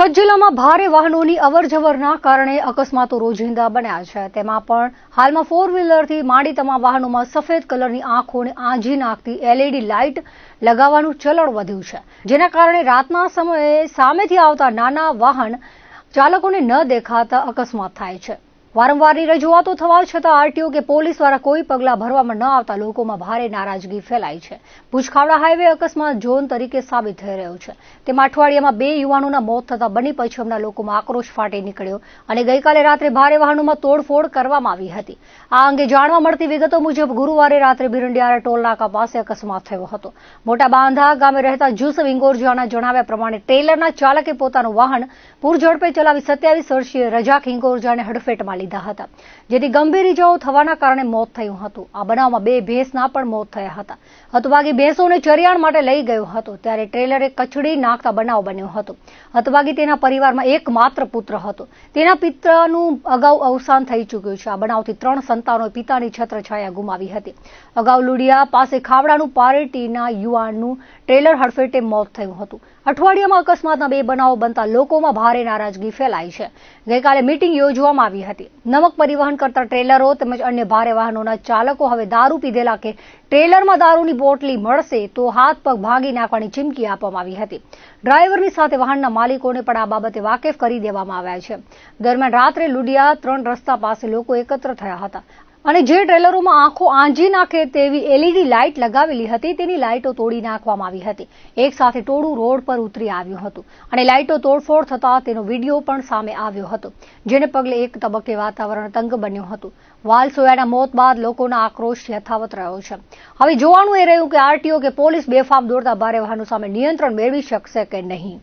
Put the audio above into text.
કચ્છ જિલ્લામાં ભારે વાહનોની અવરજવરના કારણે અકસ્માતો રોજિંદા બન્યા છે. તેમાં પણ હાલમાં ફોર વ્હીલરથી માંડી તમામ વાહનોમાં સફેદ કલરની આંખોને આંજી નાખતી એલઈડી લાઇટ લગાવવાનું ચલણ વધ્યું છે. જેના કારણે રાતના સમયે સામેથી આવતા નાના વાહન ચાલકોને ન દેખાતા અકસ્માત થાય છે. વારંવારની રજૂઆતો થવા છતાં આરટીઓ કે પોલીસ દ્વારા કોઈ પગલાં ભરવામાં ન આવતા લોકોમાં ભારે નારાજગી ફેલાઈ છે. ભુજખાવડા હાઈવે અકસ્માત ઝોન તરીકે સાબિત થઈ રહ્યો છે. તેમાં અઠવાડિયામાં બે યુવાનોના મોત થતા બની પચ્છમના લોકોમાં આક્રોશ ફાટી નીકળ્યો અને ગઈકાલે રાત્રે ભારે વાહનોમાં તોડફોડ કરવામાં આવી હતી. આ અંગે જાણવા મળતી વિગતો મુજબ ગુરુવારે રાત્રે બિરંડિયારા ટોલનાકા પાસે અકસ્માત થયો હતો. મોટા બાંધા ગામે રહેતા જુસ વિંગોરજાના જણાવ્યા પ્રમાણે ટ્રેલરના ચાલકે પોતાનું વાહન પૂરઝડપે ચલાવી સત્યાવીસ વર્ષીય રજાક હિંગોરજાને હડફેટમાં લીધા હતા. જેથી ગંભીર ઇજાઓ થવાના કારણે મોત થયું હતું. આ બનાવમાં બે ભેંસના પણ મોત થયા હતા. હતભાગી ભેંસોને ચરિયાણ માટે લઈ ગયો હતો. ત્યારે ટ્રેલરે કચડી નાખતા બનાવ બન્યો હતો. હતભાગી તેના પરિવારમાં એકમાત્ર પુત્ર હતો. તેના પિતાનું અગાઉ અવસાન થઈ ચૂક્યું છે. આ બનાવથી ત્રણ સંતાનોએ પિતાની છત્રછાયા ગુમાવી હતી. અગાઉ લુડિયા પાસે ખાવડાનું પાર્ટીના યુવાનનું ટ્રેલર હડફેટે મોત થયું હતું. અઠવાડિયામાં અકસ્માતના બે બનાવો બનતા લોકોમાં ભારે નારાજગી ફેલાઈ છે. ગઈકાલે મીટિંગ યોજવામાં આવી હતી. નમક પરિવહન કરતા ટ્રેલરો તેમજ અન્ય ભારે વાહનોના ચાલકો હવે દારૂ પીધેલા કે ટ્રેલરમાં દારૂની બોટલી મળશે તો હાથ પગ ભાગી નાખવાની ચીમકી આપવામાં આવી હતી. ડ્રાઈવરની સાથે વાહનના માલિકોને પણ આ બાબતે વાકેફ કરી દેવામાં આવ્યા છે. દરમિયાન રાત્રે લુડિયા ત્રણ રસ્તા પાસે લોકો એકત્ર થયા હતા. અને જે ટ્રેલરોમાં આંખો આંજી નાખે તેવી એલઈડી લાઇટ લગાવેલી હતી, તેની લાઇટો તોડી નાખવામાં આવી હતી. એક સાથે ટોળું રોડ પર ઉતરી આવ્યું હતું અને લાઇટો તોડફોડ થતા તેનો વીડિયો પણ સામે આવ્યો હતો, જેને પગલે એક તબક્કે વાતાવરણ તંગ બન્યું હતું. વાલ સોયાના મોત બાદ લોકોના આક્રોશ યથાવત રહ્યો છે. હવે જોવાનું એ રહ્યું કે આરટીઓ કે પોલીસ બેફામ દોડતા ભારે વાહનો સામે નિયંત્રણ મેળવી શકશે કે નહીં?